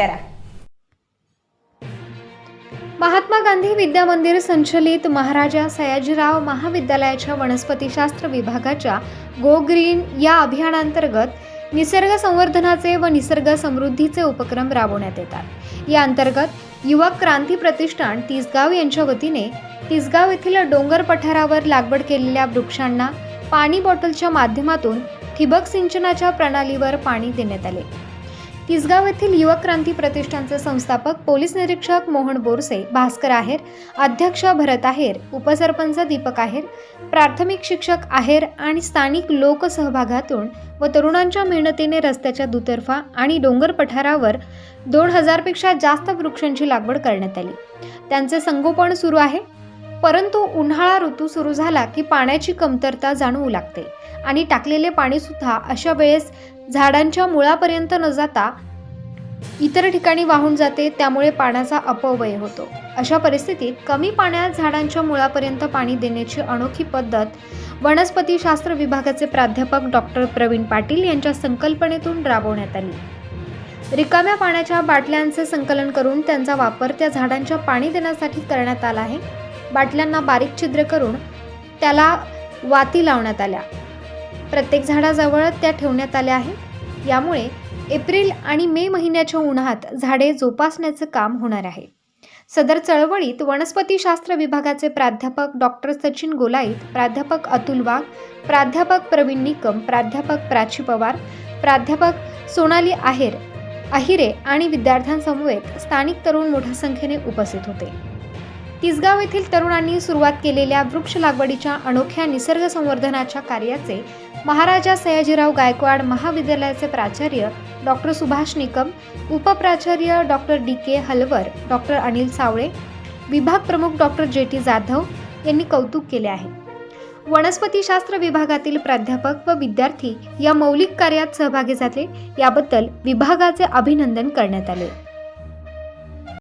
करा. महात्मा गांधी विद्या मंदिर संचलित महाराजा सयाजीराव महाविद्यालयाच्या वनस्पतीशास्त्र विभागाच्या गो ग्रीन या अभियानांतर्गत निसर्ग संवर्धनाचे व निसर्ग समृद्धीचे उपक्रम राबवण्यात येतात. या अंतर्गत युवक क्रांती प्रतिष्ठान तिसगाव यांच्या वतीने तिसगाव येथील डोंगर पठारावर लागवड केलेल्या वृक्षांना पाणी बॉटलच्या माध्यमातून ठिबक सिंचनाच्या प्रणालीवर पाणी देण्यात आले. तिसगाव येथील युवक क्रांती प्रतिष्ठानचे संस्थापक पोलीस निरीक्षक मोहन बोरसे भास्कर आहेर अध्यक्ष भरत आहेर उपसरपंच दीपक आहेर प्राथमिक शिक्षक आहेर आणि स्थानिक लोकसहभागातून व तरुणांच्या मेहनतीने रस्त्याच्या दुतर्फा आणि डोंगर पठारावर दोन हजारपेक्षा जास्त वृक्षांची लागवड करण्यात आली. त्यांचे संगोपन सुरू आहे. परंतु उन्हाळा ऋतू सुरू झाला की पाण्याची कमतरता जाणवू लागते आणि टाकलेले पाणीसुद्धा अशा वेळेस झाडांच्या मुळापर्यंत न जाता इतर ठिकाणी वाहून जाते त्यामुळे पाण्याचा अपव्यय होतो. अशा परिस्थितीत कमी पाण्यात झाडांच्या मुळापर्यंत पाणी देण्याची अनोखी पद्धत वनस्पतीशास्त्र विभागाचे प्राध्यापक डॉक्टर प्रवीण पाटील यांच्या संकल्पनेतून राबवण्यात आली. रिकाम्या पाण्याच्या बाटल्यांचे संकलन करून त्यांचा वापर त्या झाडांच्या पाणी देण्यासाठी करण्यात आला आहे. बाटल्यांना बारीक छिद्र करून त्याला वाती लावण्यात आल्या. प्रत्येक झाडाजवळ त्या ठेवण्यात आल्या आहेत. यामुळे एप्रिल आणि मे महिन्याच्या उन्हात झाडे जोपासण्याचं काम होणार आहे. सदर चळवळीत वनस्पतीशास्त्र विभागाचे प्राध्यापक डॉक्टर सचिन गोलाईत प्राध्यापक अतुल वाघ प्राध्यापक प्रवीण निकम प्राध्यापक प्राची पवार प्राध्यापक सोनाली आहेर अहिरे आणि विद्यार्थ्यांसमवेत स्थानिक तरुण मोठ्या संख्येने उपस्थित होते. तिसगाव येथील तरुणांनी सुरुवात केलेल्या वृक्ष लागवडीच्या अनोख्या निसर्ग संवर्धनाच्या कार्याचे महाराजा सयाजीराव गायकवाड महाविद्यालयाचे प्राचार्य doctor Subhash Nikam उपप्राचार्य doctor D. K. Halwar doctor Anil Sawale विभाग प्रमुख डॉक्टर जे. टी. जाधव यांनी कौतुक केले आहे. वनस्पतीशास्त्र विभागातील प्राध्यापक व विद्यार्थी या मौलिक कार्यात सहभागी झाले. याबद्दल विभागाचे अभिनंदन करण्यात आले.